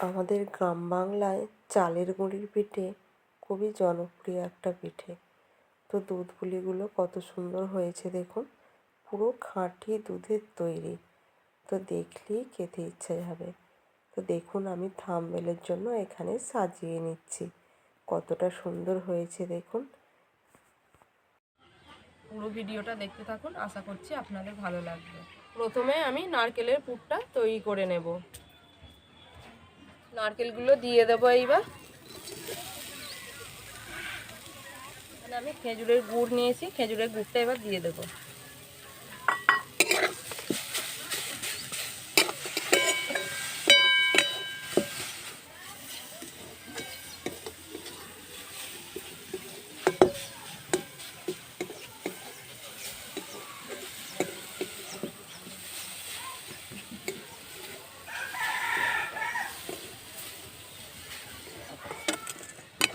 আমাদের গ্রাম বাংলায় চালের গুঁড়ির পিঠে খুবই জনপ্রিয় একটা পিঠে। তো দুধ পুলিগুলো কত সুন্দর হয়েছে দেখুন। পুরো খাঁটি দুধের তৈরি। তো দেখলেই খেতে ইচ্ছে যাবে তো দেখুন আমি থামবেলের জন্য এখানে সাজিয়ে নিচ্ছি। কতটা সুন্দর হয়েছে দেখুন। পুরো ভিডিওটা দেখতে থাকুন। আশা করছি আপনাদের ভালো লাগবে। প্রথমে আমি নারকেলের পুরটা তৈরি করে নেব। নারকেলগুলো দিয়ে দেবো এইবার। এখানে আমি খেজুরের গুড় নিয়েছি খেজুরের গুড়টা এবার দিয়ে দেবো।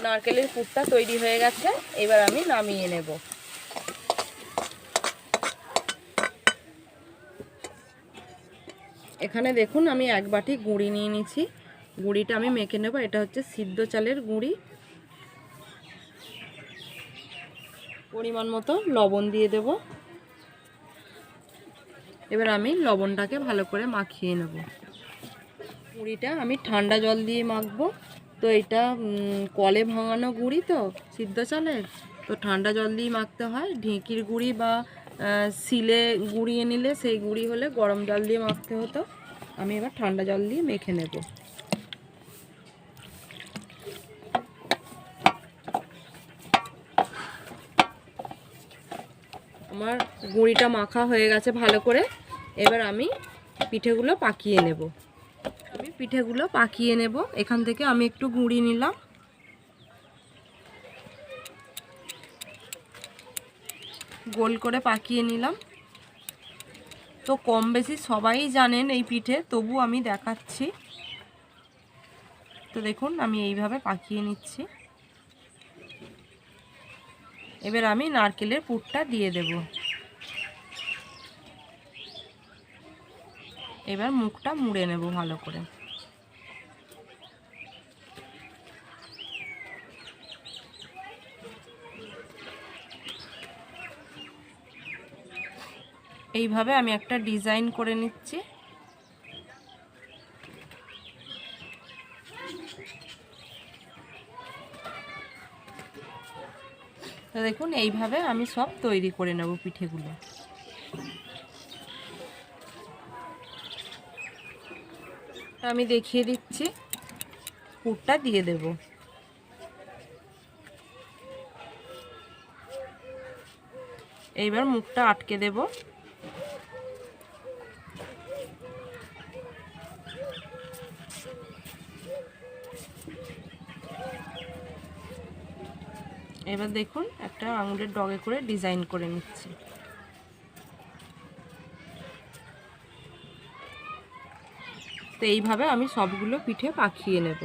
নারকেলের পুরটা তৈরি হয়ে গেছে। এবার আমি নামিয়ে নেব। এখানে দেখুন আমি এক বাটি গুঁড়ি নিয়ে নিয়েছি। গুঁড়িটা আমি মেখে নেব। এটা হচ্ছে সিদ্ধ চালের গুঁড়ি। পরিমাণ মতো লবণ দিয়ে দেব। এবার আমি লবণটাকে ভালো করে মাখিয়ে নেব। গুঁড়িটা আমি ঠান্ডা জল দিয়ে মাখবো। তো এটা কলে ভাঙানো গুঁড়ি তো, সিদ্ধ চালের তো ঠান্ডা জল দিয়ে মাখতে হয়। ঢেঁকির গুঁড়ি বা শিলে গুঁড়িয়ে নিলে সেই গুঁড়ি হলে গরম জল দিয়ে মাখতে হতো। আমি এবার ঠান্ডা জল দিয়ে মেখে নেব। আমার গুঁড়িটা মাখা হয়ে গেছে ভালো করে। এবার আমি পিঠেগুলো পাকিয়ে নেব। আমি পিঠেগুলো পাকিয়ে নেব। এখান থেকে আমি একটু গুঁড়ি নিলাম। গোল করে পাকিয়ে নিলাম। তো কম বেশি সবাই জানেন এই পিঠে, তবু আমি দেখাচ্ছি। তো দেখুন, আমি এইভাবে পাকিয়ে নিচ্ছি। এবার আমি নারকেলের পুরটা দিয়ে দেব। এবার মুখটা মুড়ে নেব ভালো করে। এইভাবে আমি একটা ডিজাইন করে নিচ্ছি। তো দেখুন, এইভাবে আমি সব তৈরি করে নেব পিঠেগুলো। আমি দেখিয়ে দিচ্ছি। পুরটা দিয়ে দেব। এইবার মুখটা আটকে দেব। এবার দেখুন, একটা আঙুলের ডগে করে ডিজাইন করে নিচ্ছি। এইভাবে আমি সবগুলো পিঠে পাখিয়ে নেব।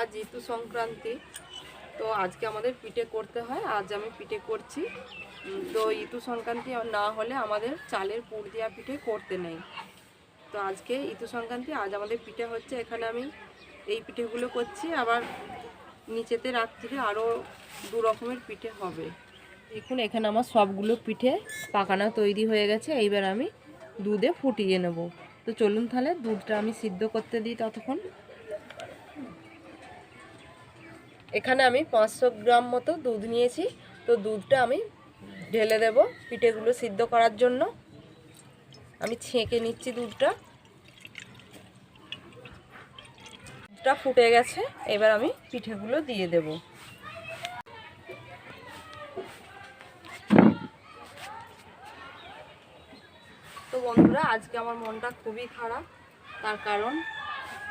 আজ ঋতু সংক্রান্তি, তো আজকে আমাদের পিঠে করতে হয়। আজ আমি পিঠে করছি। তো ঋতু সংক্রান্তি না হলে আমাদের চালের পুর দেওয়া পিঠে করতে নেই। তো আজকে ঋতু সংক্রান্তি, আজ আমাদের পিঠে হচ্ছে। এখানে আমি এই পিঠেগুলো করছি। আবার নিচেতে রাত্রিরে আরও দু রকমের পিঠে হবে। দেখুন, এখানে আমার সবগুলো পিঠে পাকানো তৈরি হয়ে গেছে। এইবার আমি দুধে ফুটিয়ে নেব। তো চলুন তাহলে দুধটা আমি সিদ্ধ করতে দিই ততক্ষণ। এখানে আমি পাঁচশো গ্রাম মতো দুধ নিয়েছি। তো দুধটা আমি ঢেলে দেব পিঠেগুলো সিদ্ধ করার জন্য। আমি ছেঁকে নিচ্ছি দুধটা। দুধটা ফুটে গেছে। এবার আমি পিঠেগুলো দিয়ে দেব। বন্ধুরা, আজকে আমার মনটা খুবই খারাপ। তার কারণ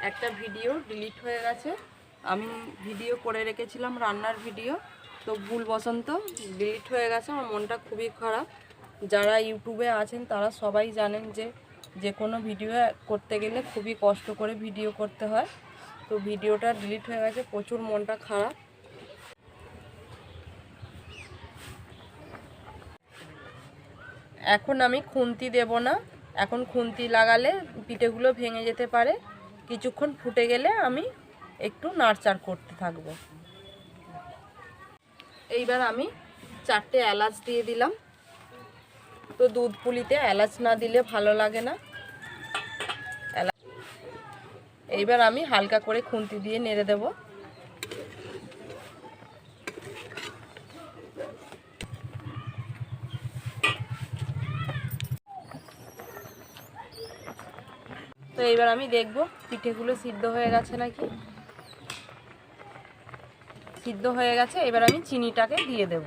একটা ভিডিও ডিলিট হয়ে গেছে। আমি ভিডিও করে রেখেছিলাম, রান্নার ভিডিও। তো ভুল বসন্ত, ডিলিট হয়ে গেছে, আমার মনটা খুবই খারাপ। যারা ইউটিউবে আছেন, তারা সবাই জানেন যে যে কোনো ভিডিও করতে গেলে খুবই কষ্ট করে ভিডিও করতে হয়। তো ভিডিওটা ডিলিট হয়ে গেছে, প্রচুর মনটা খারাপ। এখন আমি খুন্তি দেব না। এখন খুন্তি লাগালে পিঠেগুলো ভেঙে যেতে পারে। কিছুক্ষণ ফুটে গেলে আমি একটু নাড়চাড় করতে থাকব। এইবার আমি চারটে এলাচ দিয়ে দিলাম। তো দুধ পুলিতে এলাচ না দিলে ভালো লাগে না। এলা- এইবার আমি হালকা করে খুন্তি দিয়ে নেড়ে দেব। তো এইবার আমি দেখব, পিঠেগুলো সিদ্ধ হয়ে গেছে নাকি? সিদ্ধ হয়ে গেছে, এবার আমি চিনিটাকে দিয়ে দেব।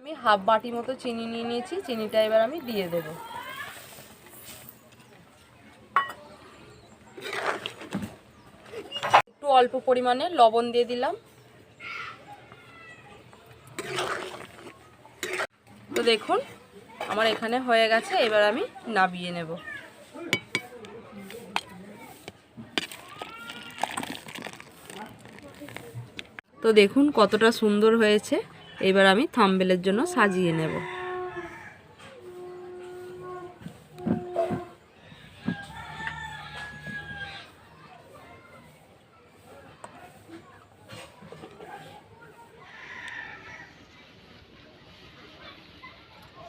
আমি হাফ বাটি মতো চিনি নিয়ে নিয়েছি, চিনিটা এবার আমি দিয়ে দেব। একটু অল্প পরিমাণে লবণ দিয়ে দিলাম। তো দেখুন, আমার এখানে হয়ে গেছে, এবার আমি নাবিয়ে নেব। তো দেখুন কতটা সুন্দর হয়েছে। এবার আমি থাম্বেলের জন্য সাজিয়ে নেব।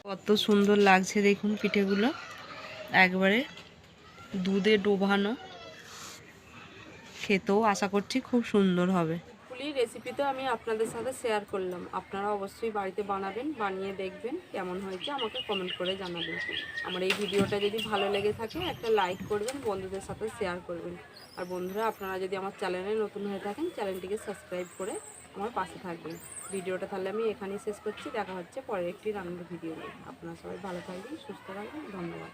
কত সুন্দর লাগছে দেখুন পিঠেগুলো। একবারে দুধে ডোবানো। খেতেও আশা করছি খুব সুন্দর হবে। পুলির রেসিপি তো আমি আপনাদের সাথে শেয়ার করলাম। আপনারা অবশ্যই বাড়িতে বানাবেন, বানিয়ে দেখবেন কেমন হয়েছে, আমাকে কমেন্ট করে জানাবেন। আমার এই ভিডিওটা যদি ভালো লেগে থাকে, একটা লাইক করবেন, বন্ধুদের সাথে শেয়ার করবেন। আর বন্ধুরা, আপনারা যদি আমার চ্যানেলে নতুন হয়ে থাকেন চ্যানেলটিকে সাবস্ক্রাইব করে আমার পাশে থাকবেন। ভিডিওটা তাহলে আমি এখানেই শেষ করছি। দেখা হচ্ছে পরের একটি রান্নার ভিডিও আপনারা সবাই ভালো থাকবেন, সুস্থ থাকবেন। ধন্যবাদ।